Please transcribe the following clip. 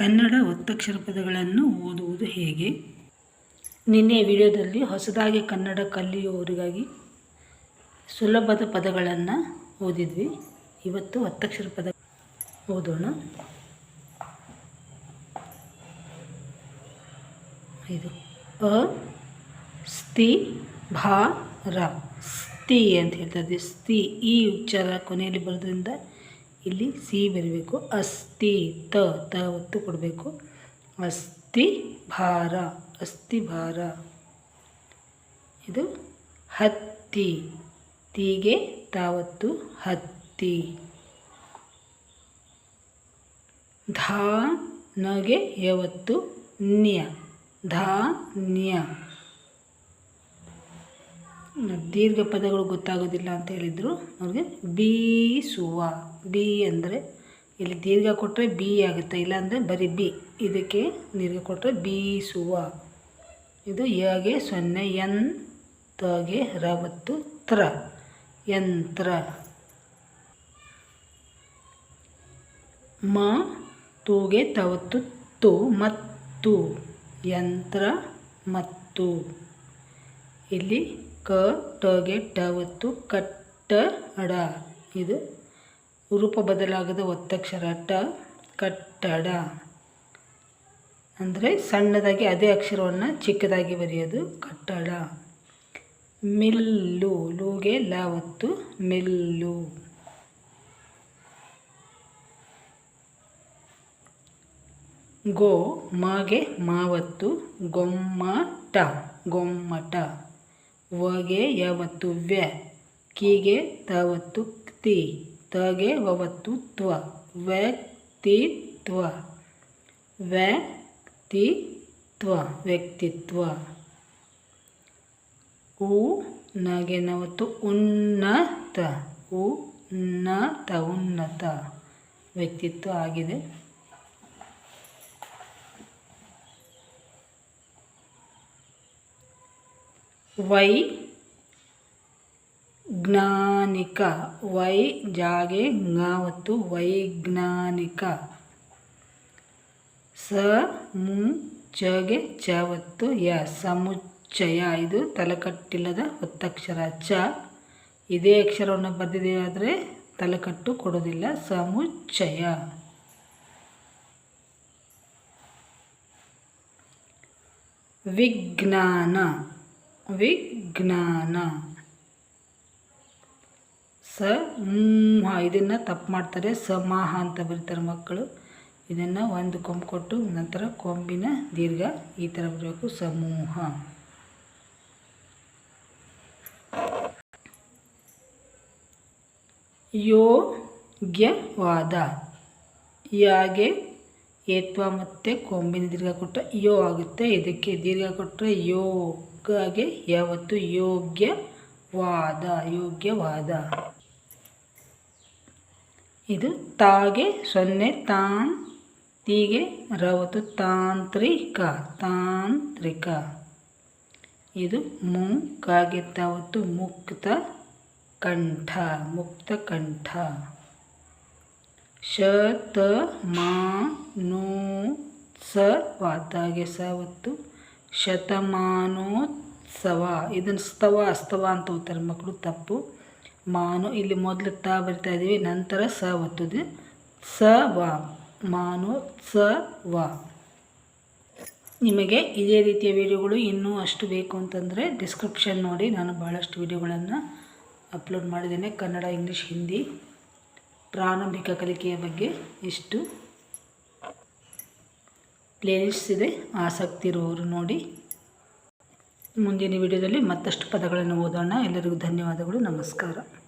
ಕನ್ನಡ ಒತ್ತಕ್ಷರ ಪದಗಳನ್ನು ಓದುವುದು ಹೇಗೆ? ನಿನ್ನೆ ವಿಡಿಯೋದಲ್ಲಿ ಹೊಸದಾಗಿ ಕನ್ನಡ ಕಲಿಯುವವರಿಗಾಗಿ ಸುಲಭದ ಪದಗಳನ್ನು ಓದಿದ್ವಿ. ಇವತ್ತು ಒತ್ತಕ್ಷರ ಪದ ಓದೋಣ. ಇದು ಅ, ಸ್ತಿ, ಭಾ, ರ. ಸ್ತಿ ಅಂತ ಹೇಳ್ತಾ ಸ್ತಿ, ಈ ಉಚ್ಚಾರ ಕೊನೆಯಲ್ಲಿ ಬರೋದ್ರಿಂದ ಇಲ್ಲಿ ಸಿ ಬರಬೇಕು. ಅಸ್ಥಿ, ತ ತ ಒತ್ತು ಕೊಡಬೇಕು. ಅಸ್ಥಿ, ಭಾರ. ಅಸ್ಥಿ, ಭಾರ. ಇದು ಹತ್ತಿ. ತೀಗೆ ತಾವತ್ತು ಹತ್ತಿ. ಧಾ ನಗೆ ಯಾವತ್ತು ನ್ಯ. ಧಾನ್ಯ ದೀರ್ಘ ಪದಗಳು ಗೊತ್ತಾಗೋದಿಲ್ಲ ಅಂತ ಹೇಳಿದರು ಅವ್ರಿಗೆ ಬೀಸುವ ಬಿ ಅಂದರೆ ಇಲ್ಲಿ ದೀರ್ಘ ಕೊಟ್ಟರೆ ಬಿ ಆಗುತ್ತೆ ಇಲ್ಲಾಂದರೆ ಬರೀ ಬಿ. ಇದಕ್ಕೆ ದೀರ್ಘ ಕೊಟ್ಟರೆ ಬೀಸುವ ಇದು ಯಗೆ ಸೊನ್ನೆ, ಎನ್ ತಗೆ ರವತ್ತು ತ್ರ. ಯಂತ್ರ. ಮ ತೂಗೆ ತವತ್ತು, ತು, ಮತ್ತು. ಯಂತ್ರ, ಮತ್ತು. ಇಲ್ಲಿ ಕ ಟಗೆ ಒತ್ತು ಕಟ್ಟ ಅಡ. ಇದು ರೂಪ ಬದಲಾಗದ ಒತ್ತಕ್ಷರ ಟ ಕಟ್ಟಡ ಅಂದರೆ ಸಣ್ಣದಾಗಿ ಅದೇ ಅಕ್ಷರವನ್ನು ಚಿಕ್ಕದಾಗಿ ಬರೆಯೋದು ಕಟ್ಟಡ ಮಿಲ್ಲು, ಲೂಗೆ ಲಾವತ್ತು ಮಿಲ್ಲು. ಗೋ, ಮಾಗೆ ಮಾವತ್ತು ಗೊಮ್ಮಟ ಗೊಮ್ಮಟ. ವಗೆ ಯಾವತ್ತು ವ್ಯ, ಕೀಗೆ ತಾವತ್ತು ತಿ, ತಗೆ ವವತ್ತು ತ್ವ, ವ್ಯಕ್ತಿತ್ವ ವ್ಯಕ್ತಿತ್ವ ವ್ಯಕ್ತಿತ್ವ. ಉ, ನಗೆ ನವತ್ತು ಉನ್ನತ ಉನ್ನತ ಉನ್ನತ. ವ್ಯಕ್ತಿತ್ವ ಆಗಿದೆ. ವೈ ಜ್ಞಾನಿಕ, ವೈ ಜಾಗೆ ಜ್ಞಾವತ್ತು ವೈಜ್ಞಾನಿಕ ಸ ಮು ಚಗೆ ಚವತ್ತು, ಯ ಸಮುಚ್ಚಯ. ಇದು ತಲೆಕಟ್ಟಿಲ್ಲದ ಒತ್ತಕ್ಷರ. ಚ ಇದೇ ಅಕ್ಷರವನ್ನು ಬರೆದಿದೆಯಾದರೆ ತಲೆಕಟ್ಟು ಕೊಡೋದಿಲ್ಲ. ಸಮುಚ್ಚಯ. ವಿಜ್ಞಾನ. ವಿಜ್ಞಾನ. ಸಮೂಹ ಇದನ್ನು ತಪ್ಪು ಮಾಡ್ತಾರೆ. ಸಮಾಹ ಅಂತ ಬರೀತಾರೆ ಮಕ್ಕಳು. ಇದನ್ನು ಒಂದು ಕೊಂಬು ಕೊಟ್ಟು ನಂತರ ಕೊಂಬಿನ ದೀರ್ಘ ಈ ಥರ ಬರಬೇಕು. ಸಮೂಹ. ಯೋಗ್ಯವಾದ. ಯಾಗೆ, ಏತ್ವ ಮತ್ತು ಕೊಂಬಿನ ದೀರ್ಘ ಕೊಟ್ಟರೆ ಯೋ ಆಗುತ್ತೆ. ಇದಕ್ಕೆ ದೀರ್ಘ ಕೊಟ್ಟರೆ ಯೋಗಗೆ ಯಾವತ್ತು ಯೋಗ್ಯವಾದ ಯೋಗ್ಯವಾದ? ಇದು ತಾಗೆ ಸೊನ್ನೆ ತಾನ್, ತೀಗೆ ರವತ್ತು ತಾಂತ್ರಿಕ ತಾಂತ್ರಿಕ. ಇದು ಮು, ಕಾಗೆ ತಾವತ್ತು ಮುಕ್ತ ಕಂಠ ಮುಕ್ತ ಕಂಠ. ಶತ ಮಾ, ನೂ, ಸ ವಾತಾಗೆ ಸವತ್ತು ಶತಮಾನೋತ್ಸವ. ಇದನ್ನು ಸ್ತವ, ಅಸ್ತವ ಅಂತ ಓದ್ತಾರೆ ಮಕ್ಕಳು ತಪ್ಪು. ಮಾನು, ಇಲ್ಲಿ ಮೊದಲು ತ ಬರಿತಾ ಇದ್ದೀವಿ ನಂತರ ಸ ಒತ್ತದೆ. ಸ ವ ಮಾನೋತ್ಸವ. ನಿಮಗೆ ಇದೇ ರೀತಿಯ ವಿಡಿಯೋಗಳು ಇನ್ನೂ ಅಷ್ಟು ಬೇಕು ಅಂತಂದರೆ ಡಿಸ್ಕ್ರಿಪ್ಷನ್ ನೋಡಿ, ನಾನು ಭಾಳಷ್ಟು ವಿಡಿಯೋಗಳನ್ನು ಅಪ್ಲೋಡ್ ಮಾಡಿದ್ದೇನೆ ಕನ್ನಡ, ಇಂಗ್ಲೀಷ್, ಹಿಂದಿ ಪ್ರಾರಂಭಿಕ ಕಲಿಕೆಯ ಬಗ್ಗೆ ಇಷ್ಟು. ಪ್ಲೇಲಿಸ್ಟ್ ಇದೆ ಆಸಕ್ತಿ ಇರುವವರು ನೋಡಿ. ಮುಂದಿನ ವಿಡಿಯೋದಲ್ಲಿ ಮತ್ತಷ್ಟು ಪದಗಳನ್ನು ಓದೋಣ. ಎಲ್ಲರಿಗೂ ಧನ್ಯವಾದಗಳು. ನಮಸ್ಕಾರ.